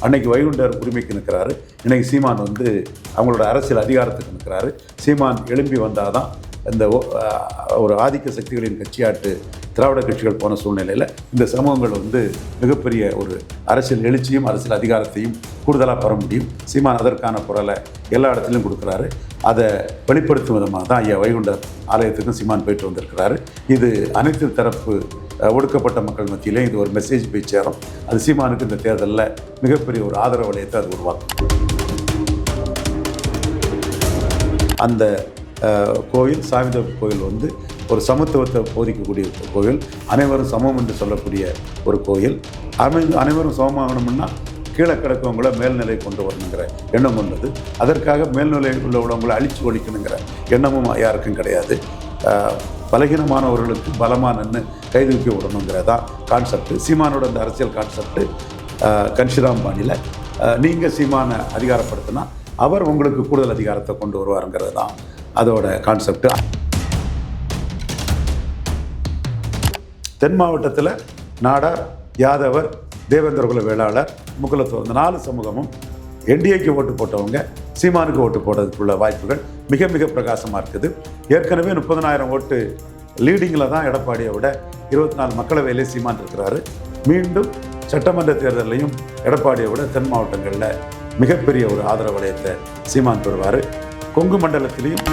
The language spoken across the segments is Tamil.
அன்னைக்கு வைகுண்டர் உரிமைக்கு நிற்கிறாரு. இன்னைக்கு சீமான் வந்து அவங்களோட அரசியல் அதிகாரத்துக்கு நிற்கிறாரு. சீமான் எழும்பி வந்தால் தான் இந்த ஓ- ஒரு ஆதிக்க சக்திகளின் கட்சியாட்டு திராவிட கட்சிகள் போன சூழ்நிலையில் இந்த சமூகங்கள் வந்து மிகப்பெரிய ஒரு அரசியல் எழுச்சியும் அரசியல் அதிகாரத்தையும் கூடுதலாக பெற முடியும். சீமான் அதற்கான குரலை எல்லா இடத்துலையும் கொடுக்குறாரு. அதை வெளிப்படுத்தும் விதமாக தான் ஐயா வைகுண்டர் ஆலயத்துக்கும் சீமான் போயிட்டு வந்திருக்கிறாரு. இது அனைத்து தரப்பு ஒடுக்கப்பட்ட மக்கள் மத்தியிலே இது ஒரு மெசேஜ் போய் சேரும். அது சீமானுக்கு இந்த தேர்தலில் மிகப்பெரிய ஒரு ஆதரவு வலயத்தை அது உருவாக்கும். அந்த கோயில் சாமிதோப்பு கோயில் வந்து ஒரு சமத்துவத்தை போதிக்கக்கூடிய கோவில் கோயில் அனைவரும் சமம் என்று சொல்லக்கூடிய ஒரு கோயில். அமை அனைவரும் சமமாகணும்னா கீழே கிடக்கவங்கள மேல்நிலை கொண்டு வரணுங்கிற எண்ணம் உள்ளது அதற்காக மேல்நிலை உள்ள உள்ளவங்களை அழிச்சு ஒழிக்கணுங்கிற எண்ணமும் யாருக்கும் கிடையாது. பலகீனமானவர்களுக்கு பலமாக நின்று கைதூக்கி விடணுங்கிறதா கான்செப்ட் சீமானோட அந்த அரசியல் கான்செப்ட் கன்ஷிராம் பாணியில். நீங்கள் சீமானை அதிகாரப்படுத்தினா அவர் உங்களுக்கு கூடுதல் அதிகாரத்தை கொண்டு வருவாருங்கிறது தான் அதோட கான்செப்ட் தென் மாவட்டத்தில் நாடார் யாதவர் தேவேந்திரகுல வேளாளர் முகுலத்தோர் இந்த நாலு சமூகமும் என்டிஏக்கு ஓட்டு போட்டவங்க சீமானுக்கு ஓட்டு போடுறதுக்குள்ள வாய்ப்புகள் மிக மிக பிரகாசமாக இருக்குது. ஏற்கனவே முப்பதனாயிரம் ஓட்டு லீடிங்கில் தான் எடப்பாடியை விட இருபத்தி நாலு மக்களவையிலே சீமான் இருக்கிறாரு. மீண்டும் சட்டமன்ற தேர்தலையும் எடப்பாடியை விட தென் மாவட்டங்களில் மிகப்பெரிய ஒரு ஆதரவு வளையத்தை சீமான் பெறுவார். கொங்கு மண்டலத்திலையும்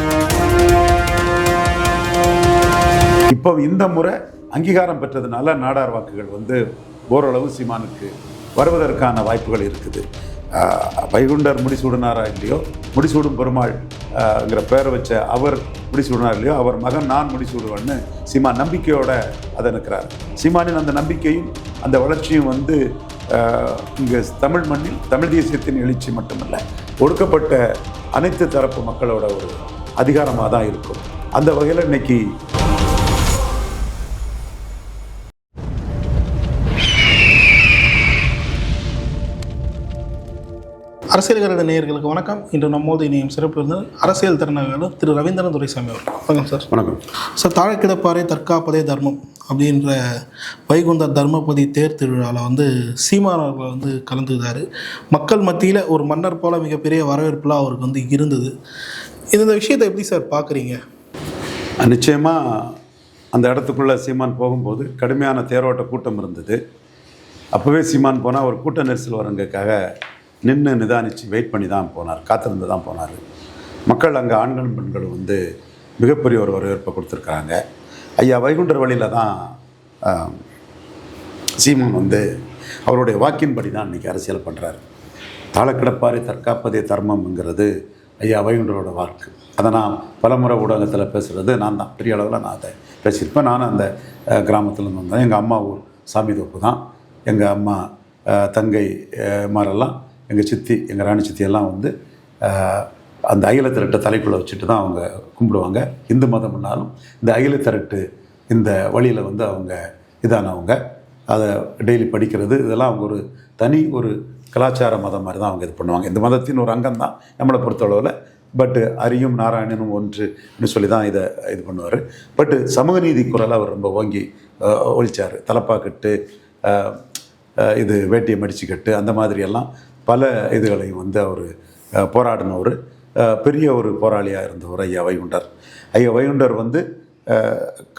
இப்போ இந்த முறை அங்கீகாரம் பெற்றதுனால நாடார் வாக்குகள் வந்து ஓரளவு சீமானுக்கு வருவதற்கான வாய்ப்புகள் இருக்குது. வைகுண்டர் முடிசூடனாரா இல்லையோ? முடிசூடும் பெருமாள்ங்கிற பேரை வச்ச அவர் முடிசூடினார் இல்லையோ? அவர் மகன் நான் முடிசூடுவேன்னு சீமா நம்பிக்கையோட அதை நிற்கிறார். சீமானின் அந்த நம்பிக்கையும் அந்த வளர்ச்சியும் வந்து இங்கே தமிழ் மண்ணில் தமிழ் தேசியத்தின் எழுச்சி மட்டுமல்ல ஒடுக்கப்பட்ட அனைத்து தரப்பு மக்களோட ஒரு அதிகாரமாக தான் இருக்கும். அந்த வகையில் இன்னைக்கு அரசியல் கருட நேயர்களுக்கு வணக்கம். இன்று நம்மோடு இணையும் சிறப்பு விருந்தினர் அரசியல் திறனாளர் திரு ரவீந்திரன் துரைசாமி அவர் வணக்கம் சார். வணக்கம். சார் தாழ கிடப்பாரை தற்காப்பதே தர்மம் அப்படின்ற வைகுந்த தர்மபதி தேர் திருவிழாவில் வந்து சீமான் அவர்கள் வந்து கலந்துக்கிட்டாரு மக்கள் மத்தியில் ஒரு மன்னர் போல மிகப்பெரிய வரவேற்புலாம் அவருக்கு வந்து இருந்தது. இந்த விஷயத்தை எப்படி சார் பார்க்குறீங்க? நிச்சயமாக அந்த இடத்துக்குள்ளே சீமான் போகும்போது கடுமையான தேரோட்ட கூட்டம் இருந்தது. அப்போவே சீமான் போனால் ஒரு கூட்ட நெரிசல் வரங்கிறதுக்காக நின்று நிதானித்து வெயிட் பண்ணி தான் போனார். காத்திருந்து தான் போனார். மக்கள் அங்கே ஆண்களும் பெண்களும் வந்து மிகப்பெரிய ஒரு வரவேற்பை கொடுத்துருக்குறாங்க. ஐயா வைகுண்டர் வழியில் தான் சீமான் வந்து அவருடைய வாக்கின்படி தான் இன்றைக்கி அரசியல் பண்ணுறாரு தாளக்கிடப்பாறை தற்காப்பதே தர்மம்ங்கிறது ஐயா வைகுண்டரோட வாக்கு. அதை நான் பலமுறை ஊடகத்தில் பேசுகிறது நான் தான். பெரிய அளவில் நான் அதை பேசியிருப்பேன். நானும் அந்த கிராமத்தில் கிராமத்துலேருந்து வந்தேன். எங்கள் அம்மா ஊர் சாமி தோப்பு தான். எங்கள் அம்மா தங்கை மாரெல்லாம் எங்கள் சித்தி எங்கள் ராணி சித்தியெல்லாம் வந்து அந்த அகில திரட்டை தலைக்குள்ளே வச்சுட்டு தான் அவங்க கும்பிடுவாங்க. இந்து மதம்னாலும் இந்த அகில திரட்டு இந்த வழியில் வந்து அவங்க இதானவங்க. அதை டெய்லி படிக்கிறது இதெல்லாம் அவங்க ஒரு தனி ஒரு கலாச்சார மதம் மாதிரி தான் அவங்க இது பண்ணுவாங்க. இந்த மதத்தின் ஒரு அங்கம் தான் நம்மளை பொறுத்தளவில். பட்டு அரியும் நாராயணனும் ஒன்றுன்னு சொல்லி தான் இதை இது பண்ணுவார். பட்டு சமூக நீதி குரலை அவர் ரொம்ப ஓங்கி ஒழிச்சார். தலப்பாக்கட்டு இது வேட்டியை மடிச்சுக்கட்டு அந்த மாதிரியெல்லாம் பல இதுகளையும் வந்து அவர் போராடினவர் பெரிய ஒரு போராளியாக இருந்தவர் ஐயா வைகுண்டர். ஐயா வைகுண்டர் வந்து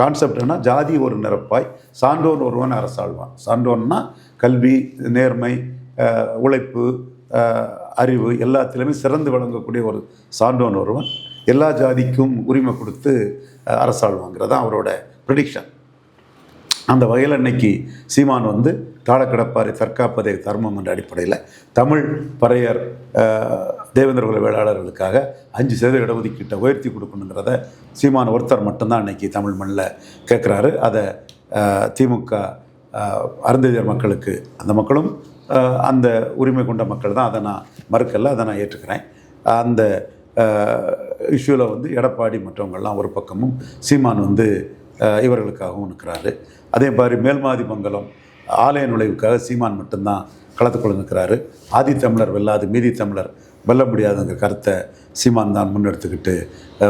கான்செப்ட்னா ஜாதி ஒரு நிரப்பாய் சான்றோன் ஒருவன் அரசாழ்வான் சான்றோன்னா கல்வி நேர்மை உழைப்பு அறிவு எல்லாத்திலுமே சிறந்து விளங்கக்கூடிய ஒரு சான்றோன் ஒருவன். எல்லா ஜாதிக்கும் உரிமை கொடுத்து அரசாழ்வாங்கிறது தான் அவரோட ப்ரிடிக்ஷன் அந்த வகையில் இன்னைக்கு சீமான் வந்து தாழக்கிடப்பாரை தற்காப்பதே தர்மம் என்ற அடிப்படையில் தமிழ் பறையர் அஹ், தேவேந்திர குல வேளாளர்களுக்காக அஞ்சு சதவீத இடஒதுக்கீட்டை உயர்த்தி கொடுக்கணுங்கிறத சீமான ஒருத்தர் மட்டும்தான் அன்னைக்கு தமிழ் மண்ணில் கேட்குறாரு. அதை திமுக அருந்ததியர் மக்களுக்கு அந்த மக்களும் அந்த உரிமை கொண்ட மக்கள் தான். அதை நான் மறுக்கல அதை நான் ஏற்றுக்கிறேன். அந்த இஷ்யூவில் வந்து எடப்பாடி மற்றவங்கள்லாம் ஒரு பக்கமும் சீமான் வந்து இவர்களுக்காகவும் நிற்கிறாரு அதே மாதிரி மேல்மாதி மங்கலம் ஆலய நுழைவுக்காக சீமான் மட்டும்தான் களத்துக்குள்ள நிற்கிறாரு ஆதி தமிழர் வெல்லாது மீதி தமிழர் வெல்ல முடியாதுங்கிற கருத்தை சீமான் தான் முன்னெடுத்துக்கிட்டு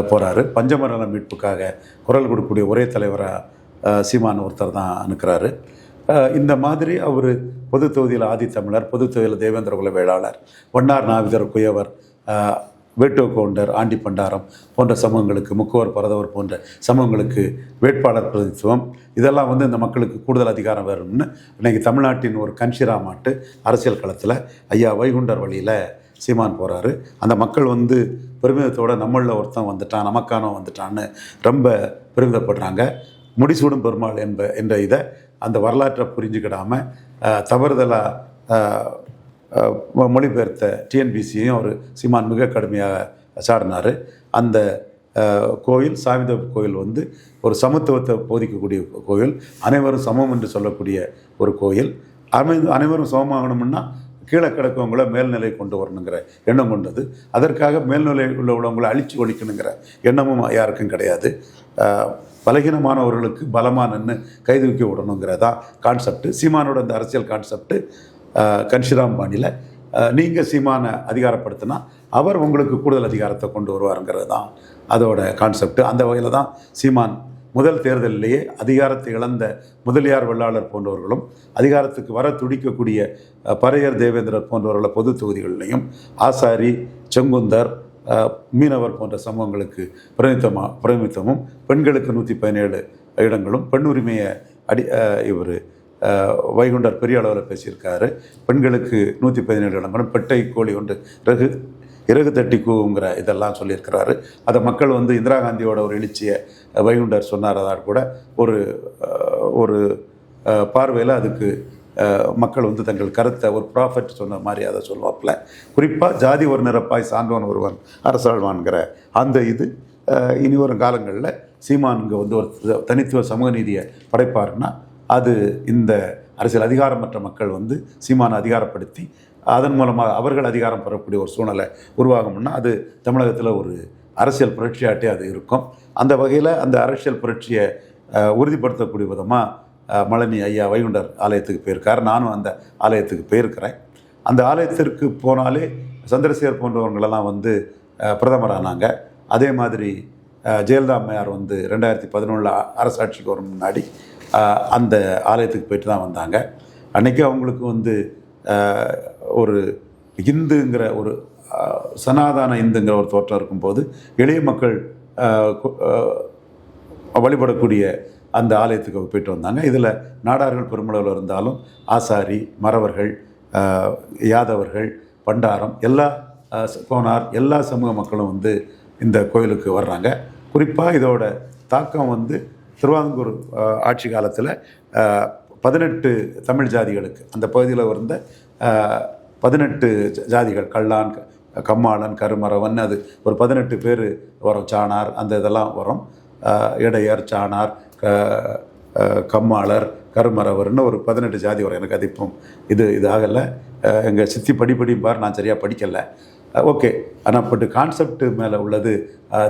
போகிறாரு பஞ்சமரல மீட்புக்காக குரல் கொடுக்கக்கூடிய ஒரே தலைவராக சீமான் ஒருத்தர் தான் அனுக்கிறாரு இந்த மாதிரி அவர் பொது தொகுதியில் ஆதித்தமிழர் பொது தொகுதியில் தேவேந்திர குல வேளாளர் வண்ணார் நாவிதர் குயவர் வேட்டோ கவுண்டர் ஆண்டி பண்டாரம் போன்ற சமூகங்களுக்கு முக்கவர் பரதவர் போன்ற சமூகங்களுக்கு வேட்பாளர் பிரதித்துவம் இதெல்லாம் வந்து இந்த மக்களுக்கு கூடுதல் அதிகாரம் வரும்னு இன்றைக்கி தமிழ்நாட்டின் ஒரு கன்ஷிரா மாட்டு அரசியல் களத்தில் ஐயா வைகுண்டர் வழியில் சீமான் போகிறாரு அந்த மக்கள் வந்து பெருமிதத்தோட நம்மளில் ஒருத்தன் வந்துட்டான் நமக்கானவன் வந்துட்டான்னு ரொம்ப பெருமிதப்படுறாங்க. முடிசூடும் பெருமாள் என்ப என்ற இதை அந்த வரலாற்றை புரிஞ்சுக்கிடாமல் தவறுதலாக மொழிபெயர்த்த டிஎன்பிசியையும் அவர் சீமான் மிக கடுமையாக சாடினார் அந்த கோயில் சாமிதேவ கோயில் வந்து ஒரு சமத்துவத்தை போதிக்கக்கூடிய கோயில். அனைவரும் சமம் என்று சொல்லக்கூடிய ஒரு கோயில். அமை அனைவரும் சமமாகணும்னா கீழே கிடக்கவங்கள மேல்நிலை கொண்டு வரணுங்கிற எண்ணம் கொண்டது. அதற்காக மேல்நிலை உள்ள உள்ளவங்களை அழிச்சு ஒழிக்கணுங்கிற எண்ணமும் யாருக்கும் கிடையாது. பலகீனமானவர்களுக்கு பலமாக நின்று கைது வைக்க விடணுங்கிறதா கான்செப்ட் சீமானோட அந்த அரசியல் கான்செப்ட் கன்ஷிராம் பாணியில். நீங்கள் சீமானை அதிகாரப்படுத்தினா அவர் உங்களுக்கு கூடுதல் அதிகாரத்தை கொண்டு வருவாருங்கிறது தான் அதோட கான்செப்ட் அந்த வகையில் தான் சீமான் முதல் தேர்தலிலேயே அதிகாரத்தை இழந்த முதலியார் வெள்ளாளர் போன்றவர்களும் அதிகாரத்துக்கு வர துடிக்கக்கூடிய பரையர் பறையர் தேவேந்திரர் போன்றவர்களை பொது தொகுதிகளிலையும் ஆசாரி செங்குந்தர் மீனவர் போன்ற சமூகங்களுக்கு பிரதிநிதித்தமா பிரதிநிதித்துவமும் பெண்களுக்கு நூற்றி பதினேழு இடங்களும் பெண் உரிமையை அடி இவர் வைகுண்டர் பெரிய அளவில் பேசியிருக்காரு. பெண்களுக்கு நூற்றி பதினேழு இடங்களும் பெட்டை கோழி ஒன்று ரகு இறகு தட்டி கூவுங்கிற இதெல்லாம் சொல்லியிருக்கிறாரு. அதை மக்கள் வந்து இந்திரா காந்தியோட ஒரு எழுச்சியை வைகுண்டர் சொன்னாரதால் கூட. ஒரு ஒரு பார்வையில் அதுக்கு மக்கள் வந்து தங்கள் கருத்தை ஒரு ப்ராஃபிட் சொன்ன மாதிரி அதை சொல்லுவாப்புல. குறிப்பாக ஜாதி ஒரு நிரப்பாய் சான்றவன் ஒருவன் அரசாழ்வான்கிற அந்த இது இனி வரும் காலங்களில் சீமான் இங்கே வந்து ஒரு தனித்துவ சமூக நீதியை படைப்பாருன்னா அது இந்த அரசியல் அதிகாரமற்ற மக்கள் வந்து சீமானை அதிகாரப்படுத்தி அதன் மூலமாக அவர்கள் அதிகாரம் பெறக்கூடிய ஒரு சூழ்நிலை உருவாகும்னா அது தமிழகத்தில் ஒரு அரசியல் புரட்சியாட்டே அது இருக்கும். அந்த வகையில் அந்த அரசியல் புரட்சியை உறுதிப்படுத்தக்கூடிய விதமாக மலனி ஐயா வைகுண்டர் ஆலயத்துக்கு போயிருக்கார். நானும் அந்த ஆலயத்துக்கு போயிருக்கிறேன். அந்த ஆலயத்திற்கு போனாலே சந்திரசேகர் போன்றவங்களெல்லாம் வந்து பிரதமர் பிரதமரானாங்க. அதே மாதிரி ஜெயலலிதா அம்மையார் வந்து ரெண்டாயிரத்தி பதினொன்றில் அரசாட்சிக்கு வரும் முன்னாடி அந்த ஆலயத்துக்கு போயிட்டு தான் வந்தாங்க. அன்றைக்கி அவங்களுக்கு வந்து ஒரு இந்துங்கிற ஒரு சனாதான சனாதன இந்துங்கிற ஒரு தோற்றம் இருக்கும்போது எளிய மக்கள் வழிபடக்கூடிய அந்த ஆலயத்துக்கு போயிட்டு வந்தாங்க. இதில் நாடார்கள் பெருமளவில் இருந்தாலும் ஆசாரி மறவர்கள் யாதவர்கள் பண்டாரம் எல்லா கோனார் எல்லா சமூக மக்களும் வந்து இந்த கோயிலுக்கு வர்றாங்க. குறிப்பாக இதோட தாக்கம் வந்து திருவாங்கூர் ஆட்சி காலத்தில் பதினெட்டு தமிழ் ஜாதிகளுக்கு அந்த பகுதியில் இருந்த பதினெட்டு ஜாதிகள் கல்லான் கம்மாளன் கருமரவன் அது ஒரு பதினெட்டு பேர் வரும் சாணார் அந்த இதெல்லாம் வரும். இடையர் சாணார் கம்மாளர் கருமரவர்னு ஒரு பதினெட்டு ஜாதி வரும். எனக்கு அது இப்போ இது இதாகலை எங்கள் சித்தி படிப்படி பார் நான் சரியாக படிக்கலை. ஓகே ஆனால் பட் கான்செப்ட் மேலே உள்ளது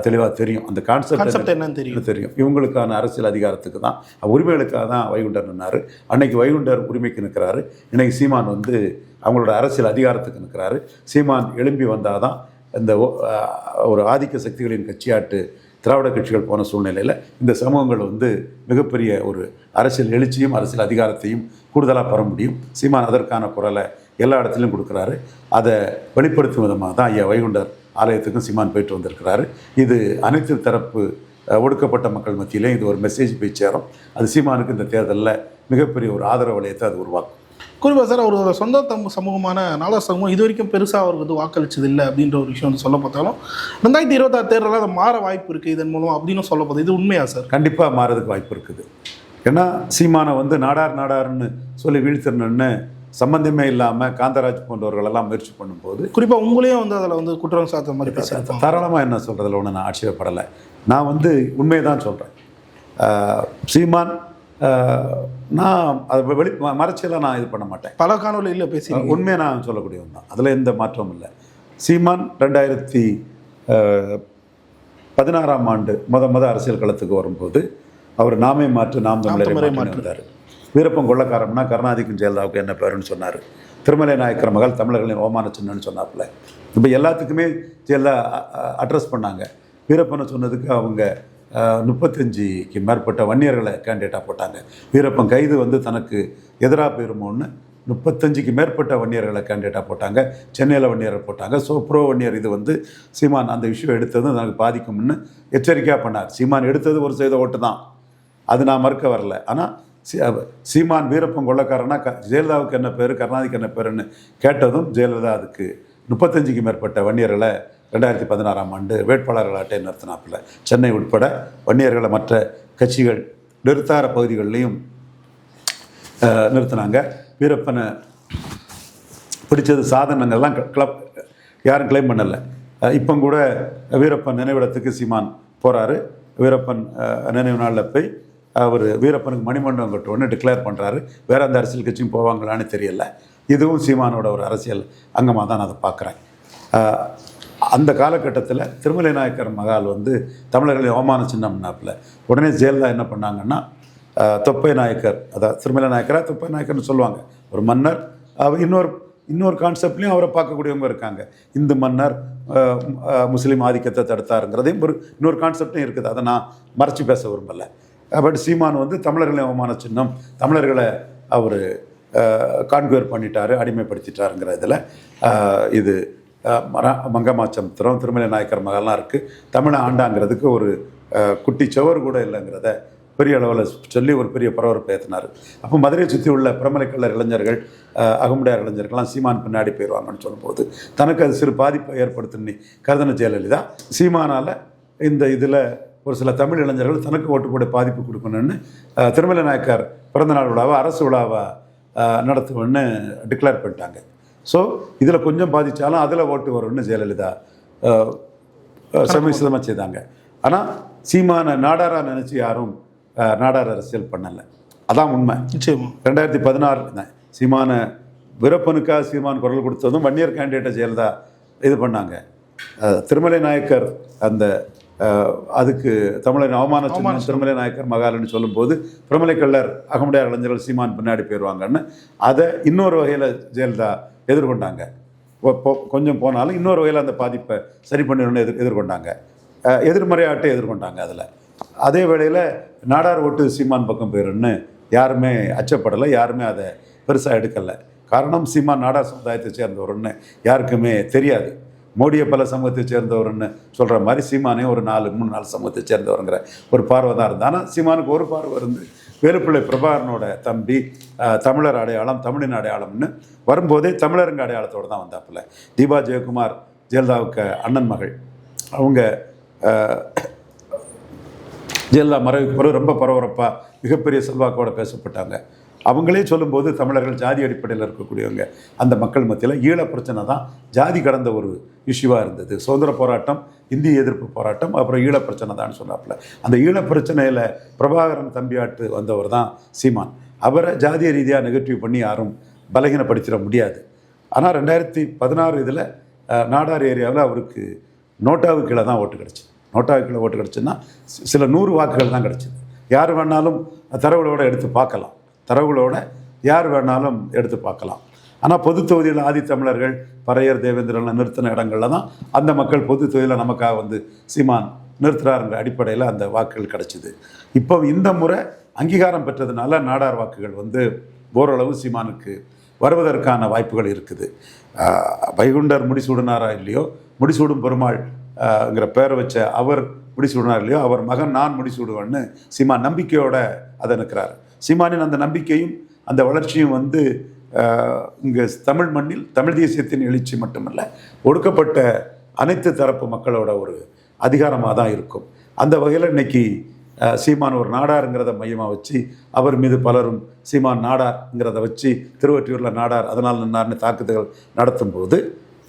தெளிவாக தெரியும். அந்த கான்செப்ட் என்னன்னு தெரியும். தெரியும். இவங்களுக்கான அரசியல் அதிகாரத்துக்கு தான். உரிமைகளுக்காக தான் வைகுண்டர் நின்னார். அன்னைக்கு வைகுண்டர் உரிமைக்கு நிற்கிறாரு. இன்னைக்கு சீமான் வந்து அவங்களோட அரசியல் அதிகாரத்துக்கு நிற்கிறாரு. சீமான் எழும்பி வந்தால் தான் இந்த ஒரு ஆதிக்க சக்திகளின் கட்சியாட்டு திராவிட கட்சிகள் போன சூழ்நிலையில் இந்த சமூகங்கள் வந்து மிகப்பெரிய ஒரு அரசியல் எழுச்சியும் அரசியல் அதிகாரத்தையும் கூடுதலாக பெற முடியும். சீமான் அதற்கான குரலை எல்லா இடத்துலையும் கொடுக்குறாரு. அதை வெளிப்படுத்தும் விதமாக தான் ஐயா வைகுண்டர் ஆலயத்துக்கும் சீமான் போயிட்டு வந்திருக்கிறாரு. இது அனைத்து தரப்பு ஒடுக்கப்பட்ட மக்கள் மத்தியிலே இது ஒரு மெசேஜ் போய் சேரும். அது சீமானுக்கு இந்த தேர்தலில் மிகப்பெரிய ஒரு ஆதரவு வளையத்தை அது உருவாக்கும். குறிப்பாக சார் அவரோட சொந்த தம் சமூகமான நாலா சமூகம் இது வரைக்கும் பெருசாக அவருக்கு வந்து வாக்களிச்சது இல்லை அப்படின்ற ஒரு விஷயம் வந்து சொல்ல பார்த்தாலும் ரெண்டாயிரத்தி இருபத்தாறு தேர்தலில் அது மாற வாய்ப்பு இருக்குது இதன் மூலம் அப்படின்னு சொல்ல போகுது இது உண்மையா சார்? கண்டிப்பாக மாறதுக்கு வாய்ப்பு இருக்குது. ஏன்னா சீமானை வந்து நாடார் நாடார்னு சொல்லி வீழ்த்திடணுன்னு சம்பந்தமே இல்லாமல் காந்தராஜ் போன்றவர்களெல்லாம் முயற்சி பண்ணும்போது குறிப்பாக உங்களையும் வந்து அதில் வந்து குற்றம் சாத்த மாதிரி தாராளமாக என்ன சொல்கிறதுல ஒன்று நான் ஆட்சேபப்படலை. நான் வந்து உண்மையை தான் சொல்கிறேன் சீமான் நான் அதை வெளி மறைச்சியெல்லாம் நான் இது பண்ண மாட்டேன். பல காணொலியில் பேசி உண்மையை நான் சொல்லக்கூடியவன் தான். அதில் எந்த மாற்றமும் இல்லை. சீமான் ரெண்டாயிரத்தி பதினாறாம் ஆண்டு முத முத அரசியல் களத்துக்கு வரும்போது அவர் நாமே மாற்று நாம் தமிழரை தமிழரை மாற்றி மாற்று. வந்தார். வீரப்பன் கொள்ளக்காரம்னா கருணாதிக்கும் ஜெயலலிதாவுக்கு என்ன பேருன்னு சொன்னார். திருமலை நாயக்கர் மகள் தமிழர்களின் ஓமான சின்னன்னு சொன்னாப்புல. இப்போ எல்லாத்துக்குமே ஜெயலலிதா அட்ரஸ் பண்ணாங்க. வீரப்பனை சொன்னதுக்கு அவங்க முப்பத்தஞ்சுக்கு மேற்பட்ட வன்னியர்களை கேண்டிடேட்டாக போட்டாங்க. வீரப்பன் கைது வந்து தனக்கு எதிராக போயிருமோன்னு முப்பத்தஞ்சுக்கு மேற்பட்ட வன்னியர்களை கேண்டிடேட்டாக போட்டாங்க. சென்னையில் வன்னியரை போட்டாங்க. ஸோ ப்ரோ வன்னியர் இது வந்து சீமான் அந்த விஷயம் எடுத்தது தனக்கு பாதிக்கும்னு எச்சரிக்கையாக பண்ணார். சீமான் எடுத்தது ஒரு செய்த ஓட்டு தான். அது நான் மறுக்க வரல. ஆனால் சி- சீமான் வீரப்பன் கொள்ளக்காரனா க ஜெயலலிதாவுக்கு என்ன பேர் கருணாநிதிக்கு என்ன பேருன்னு கேட்டதும் ஜெயலலிதா அதுக்கு முப்பத்தஞ்சுக்கு மேற்பட்ட வன்னியர்களை ரெண்டாயிரத்தி பதினாறாம் ஆண்டு வேட்பாளர்களாட்டை நிறுத்தினாப்புல. சென்னை உட்பட வன்னியர்களை மற்ற கட்சிகள் நிறுத்தார பகுதிகளிலையும் நிறுத்தினாங்க. வீரப்பனை பிடிச்சது சாதனங்கள்லாம் கிளப் யாரும் கிளைம் பண்ணலை. இப்போ கூட வீரப்பன் நினைவிடத்துக்கு சீமான் போகிறாரு வீரப்பன் நினைவு நாளில் போய் அவர் வீரப்பனுக்கு மணிமண்டபம் கட்டுவோன்னு டிக்ளேர் பண்ணுறாரு வேற அந்த அரசியல் கட்சியும் போவாங்களான்னு தெரியல. இதுவும் சீமானோட ஒரு அரசியல் அங்கமாக தான் நான் அதை பார்க்குறேன். அந்த காலகட்டத்தில் திருமலை நாயக்கர் மகால் வந்து தமிழர்களின் அவமான சின்னம்னாப்பில் உடனே ஜெயலலிதா என்ன பண்ணாங்கன்னா தொப்பை நாயக்கர் அதாவது திருமலை நாயக்கராக தொப்பை நாயக்கர்னு சொல்லுவாங்க. ஒரு மன்னர் அவர் இன்னொரு இன்னொரு கான்செப்ட்லையும் அவரை பார்க்கக்கூடியவங்க இருக்காங்க. இந்து மன்னர் முஸ்லீம் ஆதிக்கத்தை தடுத்தாருங்கிறதையும் ஒரு இன்னொரு கான்செப்டும் இருக்குது. அதை நான் மறைச்சி பேச விரும்பலை. பட் சீமான் வந்து தமிழர்களை அவமான சின்னம் தமிழர்களை அவர் கான்குவர் பண்ணிட்டாரு அடிமைப்படுத்திட்டாருங்கிற இதில் இது அஹ், திருமலை நாயக்கர் மகள்லாம் இருக்குது தமிழை ஆண்டாங்கிறதுக்கு ஒரு குட்டி சுவர் கூட இல்லைங்கிறத பெரிய அளவில் சொல்லி ஒரு பெரிய பரபரப்பு ஏற்றினார் அப்போ மதுரையை சுற்றி உள்ள பிரமலைக்கல்லர் இளைஞர்கள் அகமுடையார் இளைஞர்கள்லாம் சீமான் பின்னாடி போயிடுவாங்கன்னு சொல்லும்போது தனக்கு அது சிறு பாதிப்பை ஏற்படுத்துன்னு கருதன ஜெயலலிதா சீமானால் இந்த இதில் ஒரு சில தமிழ் இளைஞர்கள் தனக்கு ஓட்டு போட பாதிப்பு கொடுக்கணும்னு திருமலை நாயக்கர் பிறந்தநாள் விழாவை அரசு விழாவை நடத்துவேன்னு டிக்ளேர் பண்ணிட்டாங்க. ஸோ இதில் கொஞ்சம் பாதித்தாலும் அதில் ஓட்டு வரும்னு ஜெயலலிதா சமீசமாக செய்தாங்க. ஆனால் சீமான நாடாரா நினச்சி யாரும் நாடார் அரசியல் பண்ணலை. அதான் உண்மை. நிச்சயமா. ரெண்டாயிரத்தி பதினாறு தான் சீமான வீரப்பனுக்காக சீமான் குரல் கொடுத்ததும் வன்னியர் கேண்டிடேட்டை ஜெயலலிதா இது பண்ணாங்க. திருமலை நாயக்கர் அந்த அதுக்கு தமிழன் அவமான சின்னம் திருமலை நாயக்கர் மகாலன்னு சொல்லும்போது பிரமலை கள்ளர் அகமுடையார் இளைஞர்கள் சீமான் பின்னாடி போயிடுவாங்கன்னு அதை இன்னொரு வகையில் ஜெயலலிதா எதிர்கொண்டாங்க. கொஞ்சம் போனாலும் இன்னொரு வகையில் அந்த பாதிப்பை சரி பண்ணிடணும்னு எதிர் எதிர்கொண்டாங்க. எதிர்மறையாட்டை எதிர்கொண்டாங்க அதில். அதே வேளையில் நாடார் ஓட்டு சீமான் பக்கம் போயிருன்னு யாருமே அச்சப்படலை யாருமே அதை பெருசாக எடுக்கலை. காரணம் சீமான் நாடார் சமுதாயத்தை சேர்ந்தவர்னு யாருக்குமே தெரியாது. மோடியை பல சமூகத்தை சேர்ந்தவர்னு சொல்கிற மாதிரி சீமானே ஒரு நாலு மூணு நாலு சமூகத்தை சேர்ந்தவருங்கிற ஒரு பார்வை தான் இருந்தால் ஆனால் சீமானுக்கு ஒரு பார்வை இருந்து. வேலுப்பிள்ளை பிரபாகரனோட தம்பி தமிழர் அடையாளம் தமிழின் அடையாளம்னு வரும்போதே தமிழருங்க அடையாளத்தோடு தான் வந்தாப்புல. தீபா ஜெயக்குமார் ஜெயலலிதாவுக்கு அண்ணன் மகள். அவங்க ஜெயலலிதா மறைவுக்கு பிறகு ரொம்ப பரபரப்பாக மிகப்பெரிய செல்வாக்கோட பேசப்பட்டாங்க. அவங்களே சொல்லும்போது தமிழர்கள் ஜாதி அடிப்படையில் இருக்கக்கூடியவங்க. அந்த மக்கள் மத்தியில் ஈழ பிரச்சனை தான் ஜாதி கடந்த ஒரு இஷ்யூவாக இருந்தது. சுதந்திர போராட்டம் இந்திய எதிர்ப்பு போராட்டம் அப்புறம் ஈழப் பிரச்சனை தான் சொன்னாப்புல. அந்த ஈழப் பிரச்சனையில் பிரபாகரன் தம்பியாட்டு வந்தவர் தான் சீமான். அவரை ஜாதிய ரீதியாக நெகட்டிவ் பண்ணி யாரும் பலகீனப்படுத்திட முடியாது. ஆனால் ரெண்டாயிரத்தி பதினாறு இதில் நாடார் ஏரியாவில் அவருக்கு நோட்டாவுக்கு கீழே தான் ஓட்டு கிடச்சி. நோட்டாவுக்கு கீழே ஓட்டு கிடச்சுன்னா சில நூறு வாக்குகள் தான் கிடச்சிது. யார் வேணாலும் தரவுகளோடு எடுத்து பார்க்கலாம். தரவுகளோட யார் வேணாலும் எடுத்து பார்க்கலாம். ஆனால் பொது தொகுதியில் ஆதித்தமிழர்கள் பறையர் தேவேந்திரன் நிறுத்தின இடங்கள்ல தான் அந்த மக்கள் பொது தொகுதியில் நமக்காக வந்து சீமான் நிறுத்துறாருங்கிற அடிப்படையில் அந்த வாக்குகள் கிடச்சிது. இப்போ இந்த முறை அங்கீகாரம் பெற்றதுனால நாடார் வாக்குகள் வந்து ஓரளவு சீமானுக்கு வருவதற்கான வாய்ப்புகள் இருக்குது. வைகுண்டர் முடிசூடினாரா இல்லையோ முடிசூடும் பெருமாள் ஆஹ்ங்கிற பேரை வச்ச அவர் முடிசூடினார் இல்லையோ அவர் மகன் நான் முடிசூடுவேன்னு சீமான் நம்பிக்கையோட அதை நிற்கிறார். சீமானின் அந்த நம்பிக்கையும் அந்த வளர்ச்சியும் வந்து இங்கே தமிழ் மண்ணில் தமிழ் தேசியத்தின் எழுச்சி மட்டுமல்ல ஒடுக்கப்பட்ட அனைத்து தரப்பு மக்களோட ஒரு அதிகாரமாக தான் இருக்கும். அந்த வகையில் இன்னைக்கு சீமான் ஒரு நாடாருங்கிறத மையமாக வச்சு அவர் மீது பலரும் சீமான் நாடார்ங்கிறத வச்சு திருவொற்றியூரில் நாடார் அதனால் நின்னார்னு தாக்குதல்கள் நடத்தும் போது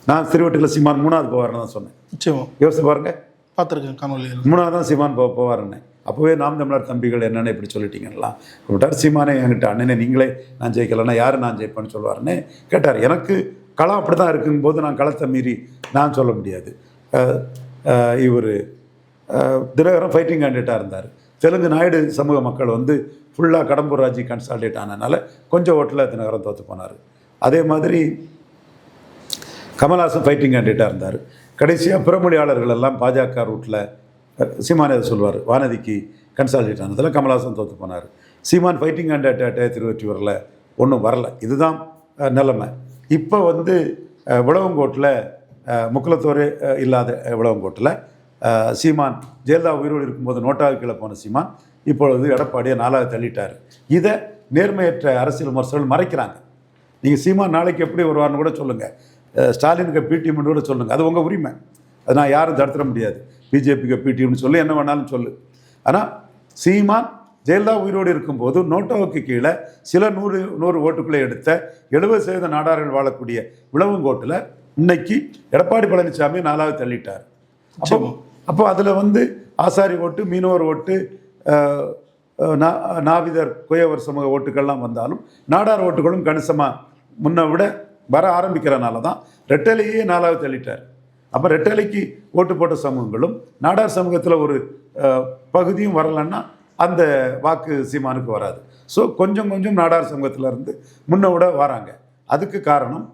நான் திருவொற்றியூரில் சீமான் மூணாவது போவார்னு தான் சொன்னேன். நிச்சயமா. யோசிச்சு பாருங்க. பார்த்துருக்கேன் காணொலியில் மூணாவது தான் சீமான் போ போவாருன்னு அப்போவே நாம் தமிழர் தம்பிகள் என்னென்ன இப்படி சொல்லிட்டீங்கன்னா விட்டார் சீமானே என்கிட்ட அண்ணனே நீங்களே நான் ஜெயிக்கலைன்னா யார் நான் ஜெயிப்பேன்னு சொல்லுவாருன்னு கேட்டார். எனக்கு களம் அப்படி தான் இருக்கும்போது நான் களத்தை மீறி நான் சொல்ல முடியாது. இவர் தினகரன் ஃபைட்டிங் கேண்டிடேட்டாக இருந்தார். தெலுங்கு நாயுடு சமூக மக்கள் வந்து ஃபுல்லாக கடம்பூர் ராஜி கன்சால்டேட் ஆனதுனால கொஞ்சம் ஓட்டில் தினகரன் தோற்று போனார். அதே மாதிரி கமல்ஹாசன் ஃபைட்டிங் கேண்டிடேட்டாக இருந்தார். கடைசியாக பிறமொழியாளர்கள் எல்லாம் பாஜக ரூட்டில் சீமான் எதை சொல்வார் வானதிக்கு கன்சால்டேட் ஆனதில் கமல்ஹாசன் தோற்று போனார். சீமான் ஃபைட்டிங் அண்ட் அட்டாட்டை திருவற்றி வரல ஒன்றும் வரல. இதுதான் நிலமை நிலைமை. இப்போ வந்து விளவங்கோட்டில் அஹ், இல்லாத விளவங்கோட்டில் சீமான் ஜெயலலிதா உயிரோடு இருக்கும்போது நோட்டாவுக்கு கீழே போன சீமான் இப்பொழுது எடப்பாடியை நாலாவது தள்ளிட்டார். இதை நேர்மையற்ற அரசியல் விமர்சகர்கள் மறைக்கிறாங்க. நீங்கள் சீமான் நாளைக்கு எப்படி வருவார்னு கூட சொல்லுங்கள் ஸ்டாலினுக்கு பிடிஎம்னு கூட சொல்லுங்கள் அது உங்கள் உரிமை. அது நான் யாரும் தடுத்துட முடியாது. பிஜேபிக்கு பிடிஎம்னு சொல்லி என்ன வேணாலும் சொல்லு. ஆனால் சீமான் ஜெயலலிதா உயிரோடு இருக்கும்போது நோட்டோவுக்கு கீழே சில நூறு நூறு ஓட்டுக்களை எடுத்த எழுபது சதவீத நாடார்கள் வாழக்கூடிய விளவங்கோட்டில் இன்னைக்கு எடப்பாடி பழனிசாமி நாலாவது தள்ளிட்டார். அப்போ அப்போ அதில் வந்து ஆசாரி ஓட்டு மீனவர் ஓட்டு நாவிதர் குயவர் சமூக ஓட்டுகள்லாம் வந்தாலும் நாடார் ஓட்டுகளும் கணிசமாக முன்ன விட வர ஆரம்பிக்கிறனால தான் ரெட்டலையே நாலாவது தள்ளிட்டார். அப்போ ரெட்டலைக்கு ஓட்டு போட்ட சமூகங்களும் நாடார் சமூகத்தில் ஒரு பகுதியும் வரலன்னா அந்த வாக்கு சீமானுக்கு வராது. ஸோ கொஞ்சம் கொஞ்சம் நாடார் சமூகத்திலேருந்து முன்ன விட வராங்க. அதுக்கு காரணம்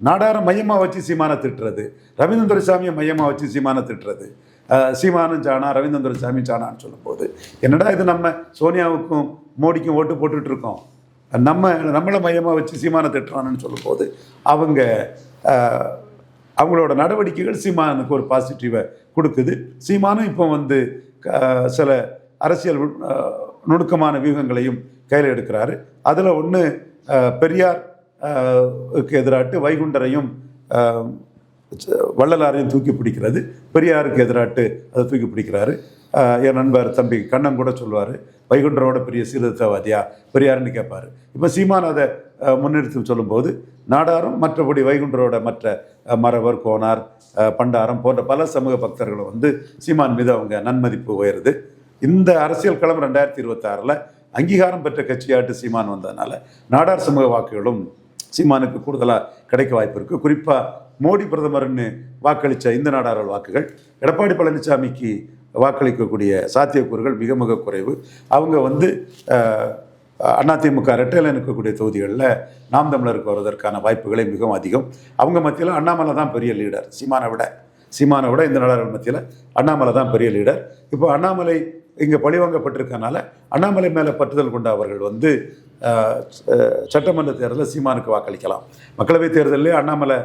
நாடார மையமாக வச்சு சீமானை திட்டுறது ரவீந்திர துரைசாமியை மையமாக வச்சு சீமானை திட்டுறது. சீமானும் சானா ரவீந்திர துரைசாமி சானான்னு சொல்லும்போது என்னடா இது நம்ம சோனியாவுக்கும் மோடிக்கும் ஓட்டு போட்டுட்டு இருக்கோம்? நம்ம நம்மளை மையமாக வச்சு சீமானை திட்டுறான்னு சொல்லும்போது அவங்க அவங்களோட நடவடிக்கைகள் சீமானுக்கு ஒரு பாசிட்டிவை கொடுக்குது. சீமானும் இப்போ வந்து சில அரசியல் நுணுக்கமான வியூகங்களையும் கையில் எடுக்கிறாரு. அதில் ஒன்று பெரியார் எதிராட்டு வைகுண்டரையும் வள்ளலாரையும் தூக்கி பிடிக்கிறது. பெரியாருக்கு எதிராட்டு அதை தூக்கி பிடிக்கிறாரு. என் நண்பர் தம்பி கண்ணன் கூட சொல்லுவார் வைகுண்டரோட பெரிய சீர்திருத்தவாதியா? பெரியாருன்னு கேட்பார். இப்போ சீமான் அதை முன்னிறுத்தி சொல்லும்போது நாடாரும் மற்றபடி வைகுண்டரோட மற்ற மறவர் கோனார் பண்டாரம் போன்ற பல சமூக பக்தர்களும் வந்து சீமான் மீது அவங்க நன்மதிப்பு உயருது. இந்த அரசியல் களம் ரெண்டாயிரத்தி இருபத்தாறில் அங்கீகாரம் பெற்ற கட்சியாட்டு சீமான் வந்ததுனால நாடார் சமூக வாக்குகளும் சீமானுக்கு கூடுதலாக கிடைக்க வாய்ப்பு இருக்குது குறிப்பாக மோடி பிரதமர்னு வாக்களித்த இந்த நாடார்கள் வாக்குகள் எடப்பாடி பழனிசாமிக்கு வாக்களிக்கக்கூடிய சாத்தியக்கூறுகள் மிக மிக குறைவு. அவங்க வந்து அதிமுக ரெட்டையில் இருக்கக்கூடிய தொகுதிகளில் நாம் தமிழருக்கு வருவதற்கான வாய்ப்புகளே மிகவும் அதிகம். அவங்க மத்தியில் அண்ணாமலை தான் பெரிய லீடர். சீமானை விட சீமானை விட இந்த நாடார்கள் மத்தியில் அண்ணாமலை தான் பெரிய லீடர். இப்போ அண்ணாமலை இங்கே பழிவாங்கப்பட்டிருக்கனால அண்ணாமலை மேலே பற்றுதல் கொண்ட அவர்கள் வந்து சட்டமன்ற தேர்தலில் சீமானுக்கு வாக்களிக்கலாம். மக்களவைத் தேர்தலில் அண்ணாமலை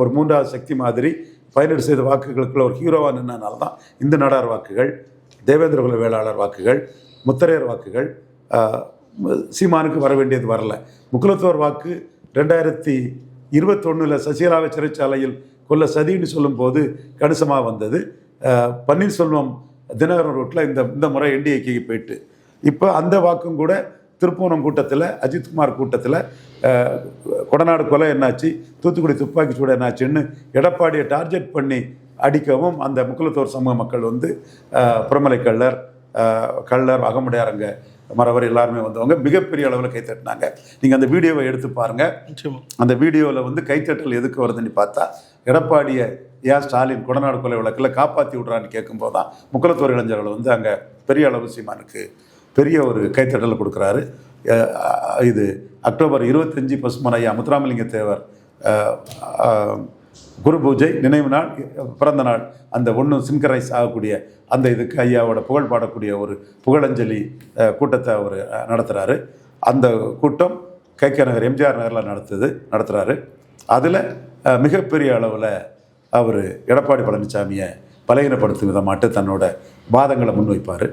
ஒரு மூன்றாவது சக்தி மாதிரி பயனீடு செய்த வாக்குகளுக்குள்ள ஒரு ஹீரோவாக நின்றனால தான் இந்த நாடார் வாக்குகள் தேவேந்திர குல வேளாளர் வாக்குகள் முத்தரையர் வாக்குகள் சீமானுக்கு வர வேண்டியது வரல. முக்குலத்தோர் வாக்கு ரெண்டாயிரத்தி இருபத்தொன்னில் சசிகலாவை சிறைச்சாலையில் கொல்ல சதின்னு சொல்லும்போது கணிசமாக வந்தது. பன்னீர்செல்வம் தினகரன் ரோட்டில் இந்த இந்த முறை என்டிஏக்கு போயிட்டு. இப்போ அந்த வாக்கும் கூட திருப்பூணம் கூட்டத்தில் அஜித்குமார் கூட்டத்தில் கொடநாடு கொலை என்னாச்சு தூத்துக்குடி துப்பாக்கி சூடு என்னாச்சுன்னு எடப்பாடியை டார்கெட் பண்ணி அடிக்கவும் அந்த முக்குலத்தோர் சமூக மக்கள் வந்து அஹ், பிரமலை கள்ளர் கள்ளர் அகமுடையாரங்க மறவர் எல்லாருமே வந்தவங்க மிகப்பெரிய அளவில் கைத்தட்டினாங்க நீங்கள் அந்த வீடியோவை எடுத்து பாருங்கள் அந்த வீடியோவில் வந்து கைத்தட்டல் எதுக்கு வருதுன்னு பார்த்தா எடப்பாடியை ஏன் ஸ்டாலின் கொடநாடு கொலை வழக்கில் காப்பாற்றி விட்றான்னு கேட்கும்போது தான் முக்குலத்தோர் இளைஞர்கள் வந்து அங்கே பெரிய அளவு சீமானுக்கு பெரிய ஒரு கைத்தட்டலை கொடுக்குறாரு. இது அக்டோபர் இருபத்தஞ்சி பசுமன் ஐயா முத்துராமலிங்க தேவர் குரு பூஜை நினைவு நாள் பிறந்த நாள் அந்த ஒன்று சின்கரைஸ் ஆகக்கூடிய அந்த இதுக்கு ஐயாவோட புகழ் பாடக்கூடிய ஒரு புகழஞ்சலி கூட்டத்தை அவர் நடத்துகிறாரு அந்த கூட்டம் கே நகர் எம்ஜிஆர் நகரில் நடத்துது நடத்துகிறாரு அதில் மிகப்பெரிய அளவில் அவர் எடப்பாடி பழனிசாமியை பலகீனப்படுத்தும் விதமாட்டு தன்னோட வாதங்களை முன்வைப்பார்.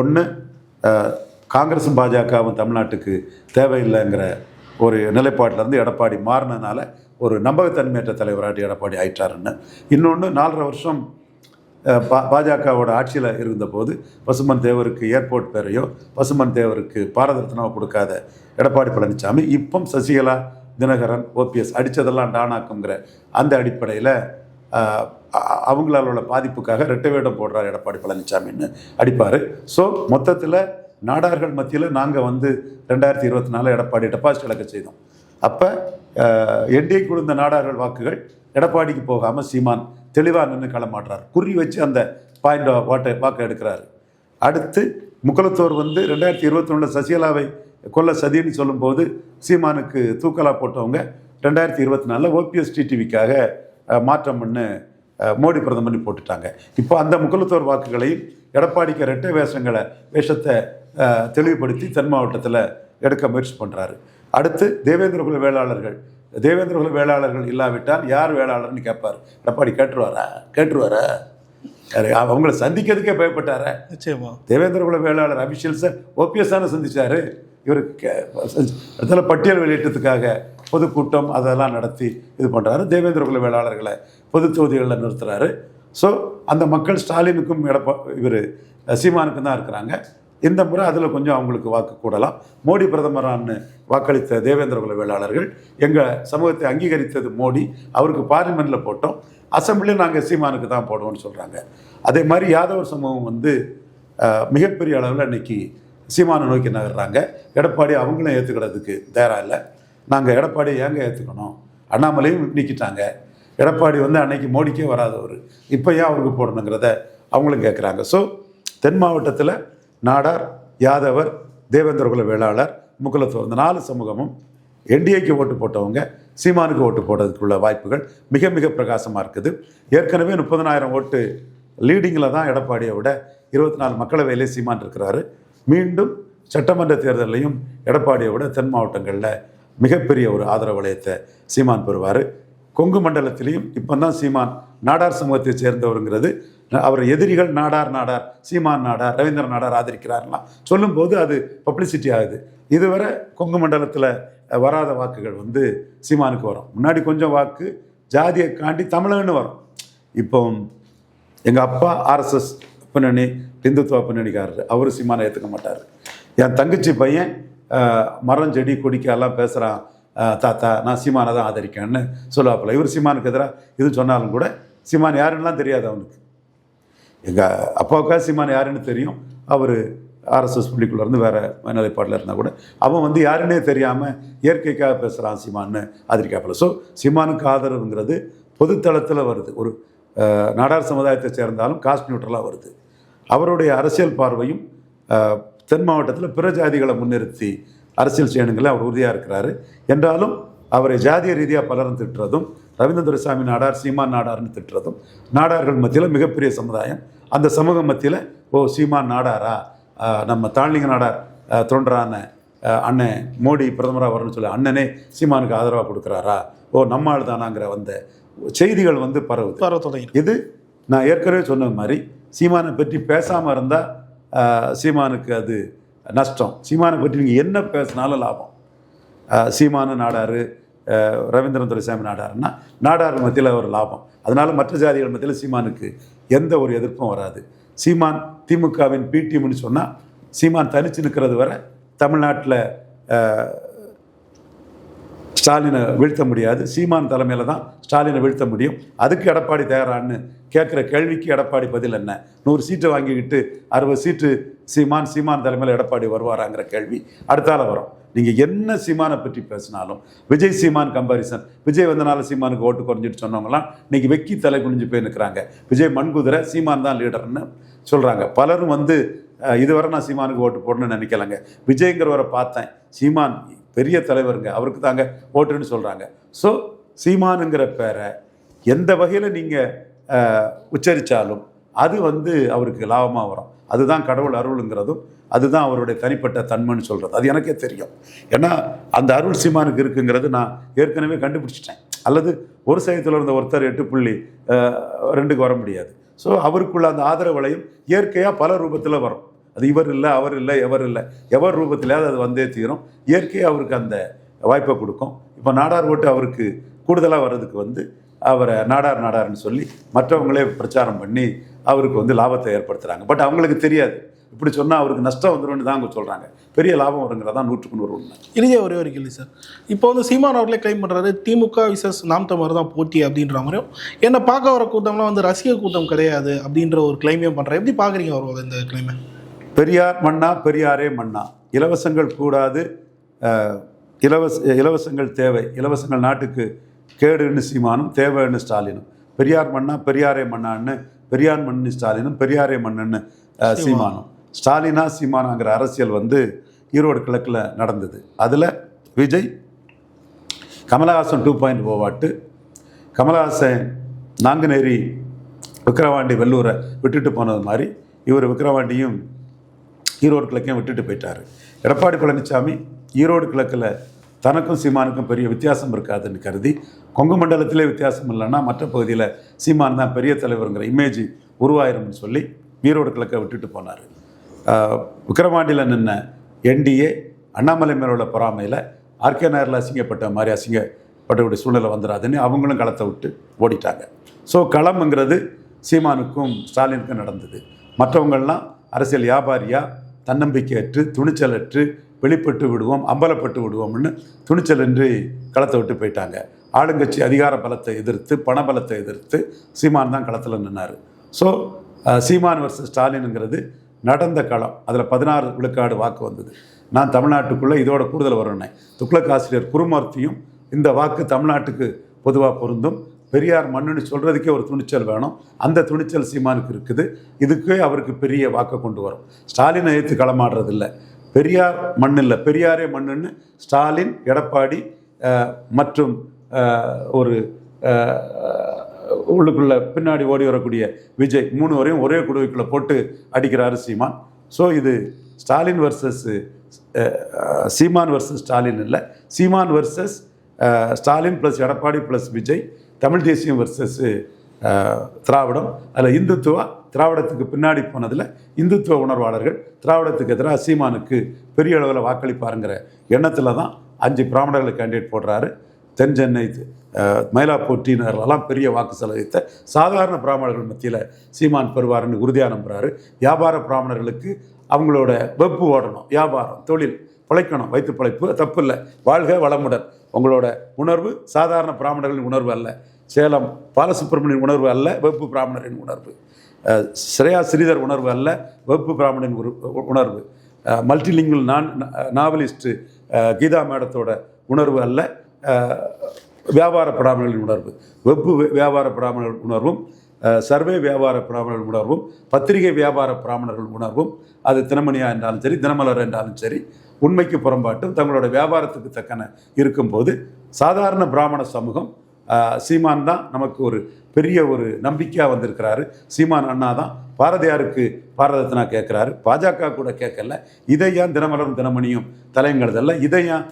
ஒன்று காங்கிரஸும் பாஜகவும் தமிழ்நாட்டுக்கு தேவையில்லைங்கிற ஒரு நிலைப்பாட்டிலேருந்து எடப்பாடி மாறினனால ஒரு நம்பகத்தன்மையற்ற தலைவராட்டி எடப்பாடி ஆயிட்டாருன்னு. இன்னொன்று நாலரை வருஷம் பா பாஜகவோட ஆட்சியில் இருந்தபோது பசுமன் தேவருக்கு ஏர்போர்ட் பேரையோ பசுமன் தேவருக்கு பாரத ரத்னாவை கொடுக்காத எடப்பாடி பழனிசாமி இப்போ சசிகலா தினகரன் ஓபிஎஸ் அடித்ததெல்லாம் டானாக்குங்கிற அந்த அடிப்படையில் அவங்களால உள்ள பாதிப்புக்காக ரெட்டை வேடம் போடுறார் எடப்பாடி பழனிசாமின்னு அடிப்பார். ஸோ மொத்தத்தில் நாடார்கள் மத்தியில் நாங்கள் வந்து ரெண்டாயிரத்தி இருபத்தி நாலு எடப்பாடி டெபாசிட் இழக்க செய்தோம். அப்போ என்டிஏ குழுந்த நாடார்கள் வாக்குகள் எடப்பாடிக்கு போகாமல் சீமான் தெளிவாக நின்று களமாடுறார். குறி வச்சு அந்த பாயிண்ட் வாட்டை வாக்கை எடுக்கிறாரு. அடுத்து முகலத்தோர் வந்து ரெண்டாயிரத்தி இருபத்தி ஒன்றில் சசிகலாவை கொல்ல சதின்னு சொல்லும்போது சீமானுக்கு தூக்கலா போட்டவங்க ரெண்டாயிரத்தி இருபத்தி நாலில் ஓபிஎஸ் டிடிவிக்காக மாற்றம் பண்ணு அஹ், மோடி பிரதமர் போட்டுட்டாங்க. இப்போ அந்த முக்குலத்தோர் வாக்குகளையும் எடப்பாடிக்கு ரெட்டை வேஷங்களை வேஷத்தை தெளிவுபடுத்தி தென் மாவட்டத்தில் எடுக்க முயற்சி பண்ணுறாரு அடுத்து தேவேந்திரகுல வேளாளர்கள். தேவேந்திரகுல வேளாளர்கள் இல்லாவிட்டால் யார் வேளாளர்னு கேட்பார் எடப்பாடி கேட்டுருவாரா? கேட்டுருவாரா? அவங்கள சந்திக்கிறதுக்கே பயப்பட்டாரா? நிச்சயமா. தேவேந்திரகுல வேளாளர் அபிஷியல்ஸை ஓபிஎஸ் தானே சந்திச்சாரு. இவர் இடத்துல பட்டியல் வெளியிட்டதுக்காக பொதுக்கூட்டம் அதெல்லாம் நடத்தி இது பண்ணுறாரு தேவேந்திரகுல வேளாளர்களை பொது தொகுதிகளில் நிறுத்துறாரு. ஸோ அந்த மக்கள் ஸ்டாலினுக்கும் எடப்பா இவர் சீமானுக்கும் தான் இருக்கிறாங்க. இந்த முறை அதில் கொஞ்சம் அவங்களுக்கு வாக்கு கூடலாம். மோடி பிரதமரான்னு வாக்களித்த தேவேந்திரகுல வேளாளர்கள் எங்கள் சமூகத்தை அங்கீகரித்தது மோடி அவருக்கு பார்லிமெண்ட்டில் போட்டோம். அசம்பிளியில் நாங்கள் சீமானுக்கு தான் போடுவோம்னு சொல்கிறாங்க அதே மாதிரி யாதவர் சமூகம் வந்து மிகப்பெரிய அளவில் இன்றைக்கி சீமானை நோக்கி நகர்றாங்க. எடப்பாடி அவங்களும் ஏற்றுக்கிறதுக்கு தயாராக இல்லை. நாங்கள் எடப்பாடி ஏங்க ஏற்றுக்கணும் அண்ணாமலையும் நீக்கிட்டாங்க. எடப்பாடி வந்து அன்னைக்கு மோடிக்கே வராதவர். இப்போ ஏன் அவருக்கு போடணுங்கிறத அவங்களும் கேட்குறாங்க ஸோ தென் மாவட்டத்தில் நாடார் யாதவர் தேவேந்திரகுல வேளாளர் முக்குலத்தோர் இந்த நாலு சமூகமும் என்டிஏக்கு ஓட்டு போட்டவங்க சீமானுக்கு ஓட்டு போடுறதுக்குள்ள வாய்ப்புகள் மிக மிக பிரகாசமாக இருக்குது. ஏற்கனவே முப்பதனாயிரம் ஓட்டு லீடிங்கில் தான் எடப்பாடியை விட இருபத்தி நாலு மக்களவையிலே சீமான் இருக்கிறாரு. மீண்டும் சட்டமன்ற தேர்தலையும் எடப்பாடியை விட தென் மாவட்டங்களில் மிகப்பெரிய ஒரு ஆதரவு வளையத்தை சீமான் பெறுவார். கொங்கு மண்டலத்திலையும் இப்போ தான் சீமான் நாடார் சமூகத்தை சேர்ந்தவருங்கிறது. அவர் எதிரிகள் நாடார் நாடார் சீமான் நாடார் ரவீந்திர நாடார் ஆதரிக்கிறார்லாம் சொல்லும்போது அது பப்ளிசிட்டி ஆகுது. இதுவரை கொங்கு மண்டலத்தில் வராத வாக்குகள் வந்து சீமானுக்கு வரும். முன்னாடி கொஞ்சம் வாக்கு ஜாதியை காண்டி தமிழன்னு வரும். இப்போ எங்கள் அப்பா ஆர்எஸ்எஸ் பின்னணி இந்துத்துவ பின்னணிக்காரர். அவர் சீமானை ஏற்றுக்க மாட்டார். என் தங்கச்சி பையன் மரம் செடி கொடிக்க எல்லாம் பேசுகிறான் தாத்தா நான் சீமானை தான் ஆதரிக்கேன்னு சொல்லுவாப்பில்ல இவர் சீமானுக்கு எதிராக இது சொன்னாலும் கூட சீமான் யாருன்னெலாம் தெரியாது அவனுக்கு. எங்கள் அப்பாவுக்காக சீமான் யாருன்னு தெரியும். அவர் ஆர்எஸ்எஸ் பள்ளிக்குள்ளேருந்து வேறு நிலைப்பாட்டில் இருந்தால் கூட அவன் வந்து யாருன்னே தெரியாமல் இயற்கைக்காக பேசுகிறான் சீமான்னு ஆதரிக்காப்புல. ஸோ சீமானுக்கு ஆதரவுங்கிறது பொதுத்தளத்தில் வருது. ஒரு நாடார் சமுதாயத்தை சேர்ந்தாலும் காஸ்ட் நியூட்ரலாக வருது. அவருடைய அரசியல் பார்வையும் தென் மாவட்டத்தில் பிற ஜாதிகளை முன்னிறுத்தி அரசியல் செய்யணுங்கள அவர் உறுதியாக இருக்கிறாரு. என்றாலும் அவரை ஜாதிய ரீதியாக பலரும் திட்டுறதும் ரவீந்திர துரைசாமி நாடார் சீமான் நாடார்னு திட்டுறதும் நாடார்கள் மத்தியில் மிகப்பெரிய சமுதாயம். அந்த சமூக மத்தியில் ஓ சீமான் நாடாரா? நம்ம தாழ்லிங்க நாடார் ஆஹ் அண்ணன் மோடி பிரதமராக வரணும்னு சொல்லி அண்ணனே சீமானுக்கு ஆதரவாக கொடுக்குறாரா? ஓ நம்மாள் தானாங்கிற வந்த செய்திகள் வந்து பரவுது. வர தொடங்கி இது நான் ஏற்கனவே சொன்ன மாதிரி சீமானை பற்றி பேசாமல் இருந்தால் சீமானுக்கு அது நஷ்டம். சீமானை பற்றி நீங்கள் என்ன பேசினாலும் லாபம். சீமான நாடார் நாடாரு ரவீந்திரன் துரைசாமி நாடாருன்னா நாடார் மத்தியில் ஒரு லாபம். அதனால் மற்ற ஜாதிகள் மத்தியில் சீமானுக்கு எந்த ஒரு எதிர்ப்பும் வராது. சீமான் திமுகவின் பிடிஎம்னு சொன்னால் சீமான் தனிச்சு நிற்கிறது வரை தமிழ்நாட்டில் ஸ்டாலினை வீழ்த்த முடியாது. சீமான் தலைமையில் தான் ஸ்டாலினை வீழ்த்த முடியும். அதுக்கு எடப்பாடி தயாரான்னு கேட்குற கேள்விக்கு எடப்பாடி பதில் என்ன? நூறு சீட்டை வாங்கிக்கிட்டு அறுபது சீட்டு சீமான் சீமான் தலைமையில் எடப்பாடி வருவாராங்கிற கேள்வி அடுத்தால வரும். நீங்கள் என்ன சீமானை பற்றி பேசினாலும் விஜய் சீமான் கம்பாரிசன் விஜய் வந்தனால சீமானுக்கு ஓட்டு குறைஞ்சிட்டு சொன்னவங்களாம் இன்னைக்கு வெக்கி தலை குனிஞ்சு போய் நிற்கிறாங்க விஜய் மண்குதிரை சீமான் தான் லீடர்னு சொல்கிறாங்க பலரும் வந்து இதுவரை நான் சீமானுக்கு ஓட்டு போடணும்னு நினைக்கலங்க. விஜய்ங்கிறவரை பார்த்தேன். சீமான் பெரிய தலைவருங்க. அவருக்கு தாங்க ஓட்டுன்னு சொல்கிறாங்க ஸோ சீமானுங்கிற பேரை எந்த வகையில் நீங்கள் உச்சரித்தாலும் அது வந்து அவருக்கு லாபமாக வரும். அதுதான் கடவுள் அருளுங்கிறதும் அதுதான் அவருடைய தனிப்பட்ட தன்மைன்னு சொல்கிறது அது எனக்கே தெரியும். ஏன்னா அந்த அருள் சீமானுக்கு இருக்குங்கிறது நான் ஏற்கனவே கண்டுபிடிச்சிட்டேன். அல்லது ஒரு சையத்தில் இருந்த ஒருத்தர் எட்டு புள்ளி ரெண்டுக்கு வர முடியாது. ஸோ அவருக்குள்ள அந்த ஆதரவு இயற்கையாக பல ரூபத்தில் வரும். அது இவர் இல்லை அவர் இல்லை எவர் இல்லை. எவர் ரூபத்திலாவது அது வந்தே தீரும். இயற்கையாக அவருக்கு அந்த வாய்ப்பை கொடுக்கும். இப்போ நாடார் ஓட்டு அவருக்கு கூடுதலாக வர்றதுக்கு வந்து அவரை நாடார் நாடார்னு சொல்லி மற்றவங்களே பிரச்சாரம் பண்ணி அவருக்கு வந்து லாபத்தை ஏற்படுத்துகிறாங்க பட் அவங்களுக்கு தெரியாது. இப்படி சொன்னால் அவருக்கு நஷ்டம் வந்துடும் தான் அவங்க சொல்கிறாங்க பெரிய லாபம் வருங்கிறதா நூற்றுக்கு நூறு உண்மை. இறுதியாக ஒரே ஒரு கேள்வி சார். இப்போ வந்து சீமான் அவர்களே கிளைம் பண்ணுறாரு திமுக விசஸ் நாம் தமிழர் தான் போட்டி அப்படின்ற மாதிரியும் என்னை பார்க்க வர கூட்டம்லாம் வந்து ரசிக கூட்டம் கிடையாது அப்படின்ற ஒரு கிளைமையும் பண்ணுறேன் எப்படி பார்க்குறீங்க அவர் இந்த கிளைமை பெரியார் மண்ணா பெரியாரே மண்ணா இலவசங்கள் கூடாது இலவச இலவசங்கள் தேவை. இலவசங்கள் நாட்டுக்கு கேடுன்னு சீமானும் தேவைன்னு ஸ்டாலினும். பெரியார் மண்ணா பெரியாரே மண்ணான்னு பெரியார் மண்ணு ஸ்டாலினும் பெரியாரே மண்ணுன்னு சீமானும். ஸ்டாலினா சீமானாங்கிற அரசியல் வந்து ஈரோடு கிழக்கில் நடந்தது. அதில் விஜய் கமலஹாசன் டூ பாயிண்ட் ஓவாட்டு கமலஹாசன் நாங்குநேரி விக்கிரவாண்டி வெள்ளூரை விட்டுட்டு போனது மாதிரி இவர் விக்கிரவாண்டியும் ஈரோடு கிழக்கையும் விட்டுட்டு போயிட்டார். எடப்பாடி பழனிசாமி ஈரோடு கிழக்கில் தனக்கும் சீமானுக்கும் பெரிய வித்தியாசம் இருக்காதுன்னு கருதி கொங்கு மண்டலத்திலே வித்தியாசம் இல்லைன்னா மற்ற பகுதியில் சீமான் தான் பெரிய தலைவருங்கிற இமேஜ் உருவாயிரும்னு சொல்லி ஈரோடு கிழக்கை விட்டுட்டு போனார். விக்ரமாண்டியில் நின்ன என்டிஏ அண்ணாமலை மேலோட உள்ள பொறாமையில் ஆர்கே நகரில் அசிங்கப்பட்ட மாதிரி அசிங்கப்பட்டக்கூடிய சூழ்நிலை வந்துடாதுன்னு அவங்களும் களத்தை விட்டு ஓடிட்டாங்க. ஸோ களம்ங்கிறது சீமானுக்கும் ஸ்டாலினுக்கும் நடந்தது. மற்றவங்கள்லாம் அரசியல் வியாபாரியாக தன்னம்பிக்கையற்று துணிச்சலற்று வெளிப்பட்டு விடுவோம் அம்பலப்பட்டு விடுவோம்னு துணிச்சலின்றி களத்தை விட்டு போயிட்டாங்க. ஆளுங்கட்சி அதிகார பலத்தை எதிர்த்து பண பலத்தை எதிர்த்து சீமான் தான் களத்தில் நின்னார். ஸோ சீமான் வர்சஸ் ஸ்டாலினுங்கிறது நடந்த களம். அதில் பதினாறு விழுக்காடு வாக்கு வந்தது. நான் தமிழ்நாட்டுக்குள்ளே இதோட கூடுதல் வரணும் துக்ளக் ஆசிரியர் குருமூர்த்தியும் இந்த வாக்கு தமிழ்நாட்டுக்கு பொதுவாக பொருந்தும். பெரியார் மண்ணுன்னு சொல்கிறதுக்கே ஒரு துணிச்சல் வேணும். அந்த துணிச்சல் சீமானுக்கு இருக்குது. இதுக்கே அவருக்கு பெரிய வாக்கை கொண்டு வரும். ஸ்டாலினை ஏற்று களமாடுறது இல்லை பெரியார் மண் இல்லை பெரியாரே மண்ணுன்னு ஸ்டாலின் எடப்பாடி மற்றும் ஒரு உள்ளுக்குள்ள பின்னாடி ஓடி வரக்கூடிய விஜய் மூணு வரையும் ஒரே குடுவைக்குள்ளே போட்டு அடிக்கிறாரு சீமான். ஸோ இது ஸ்டாலின் வர்சஸ் சீமான் வர்சஸ் ஸ்டாலின் இல்லை. Seeman versus Stalin plus Edappadi plus Vijay Tamil தேசியம் வர்சஸ் திராவிடம். அதில் இந்துத்துவா திராவிடத்துக்கு பின்னாடி போனதில் இந்துத்துவ உணர்வாளர்கள் திராவிடத்துக்கு எதிராக சீமானுக்கு பெரிய அளவில் வாக்களிப்பாருங்கிற எண்ணத்தில் தான் அஞ்சு பிராமணர்களை கேண்டிடேட் போடுறாரு. தென் சென்னை மயிலாப்பூர் பெரிய வாக்கு செலவழித்த சாதாரண பிராமணர்கள் மத்தியில் சீமான் பெறுவார்னு உறுதியாக நம்புகிறாரு வியாபார பிராமணர்களுக்கு அவங்களோட வெப்பு ஓடணும் வியாபாரம் தொழில் பிழைக்கணும் வயிற்று பிழைப்பு தப்பு இல்லை வாழ்க வளமுடன். உங்களோட உணர்வு சாதாரண பிராமணர்களின் உணர்வு அல்ல. சேலம் பாலசுப்ரமணியன் உணர்வு அல்ல வெப்பு பிராமணரின் உணர்வு. ஸ்ரேயா ஸ்ரீதர் உணர்வு அல்ல வெப்பு பிராமணின் உரு- உணர்வு. மல்டிலிங்குவல் நான் நாவலிஸ்ட்டு கீதா மேடத்தோட உணர்வு அல்ல வியாபார பிராமணர்களின் உணர்வு. வெப்பு வியாபார பிராமணர்கள் உணர்வும் சர்வே வியாபார பிராமணர்கள் உணர்வும் பத்திரிகை வியாபார பிராமணர்கள் உணர்வும் அது தினமணியா என்றாலும் சரி தினமலர் என்றாலும் சரி உண்மைக்கு புறம்பாட்டும் தங்களோட வியாபாரத்துக்கு தக்கன இருக்கும்போது சாதாரண பிராமண சமூகம் சீமான் தான் நமக்கு ஒரு பெரிய ஒரு நம்பிக்கையாக வந்திருக்கிறாரு. சீமான் அண்ணா தான் பாரதியாருக்கு பாரதத்தினா கேட்குறாரு. பாஜக கூட கேட்கல. இதை ஏன் தினமலரும் தினமணியும் தலையங்கழுதல்ல இதை ஏன்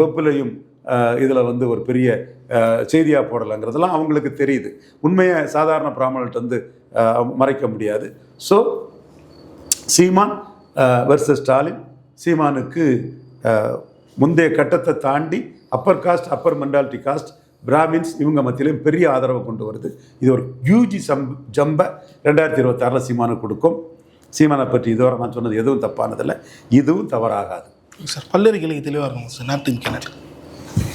வெப்பிலையும் இதில் வந்து ஒரு பெரிய செய்தியாக போடலைங்கிறதெல்லாம் அவங்களுக்கு தெரியுது. உண்மையை சாதாரண பிராமணர்கிட்ட வந்து மறைக்க முடியாது. ஸோ சீமான் வெர்சஸ் ஸ்டாலின் சீமானுக்கு முந்தைய கட்டத்தை தாண்டி upper caste upper mentality caste Brahmins இவங்க மத்தியிலும் பெரிய ஆதரவை கொண்டு வருது. இது ஒரு யூஜி சம் ஜம்பை ரெண்டாயிரத்தி இருபத்தாறில் சீமானுக்கு கொடுக்கும். சீமானை பற்றி இதுவரை நான் சொன்னது எதுவும் தப்பானதில்லை. இதுவும் தவறாகாது. சார் பல்லறிகளுக்கு தெளிவாக இருக்கும் சார் நாட்டின் கிணறு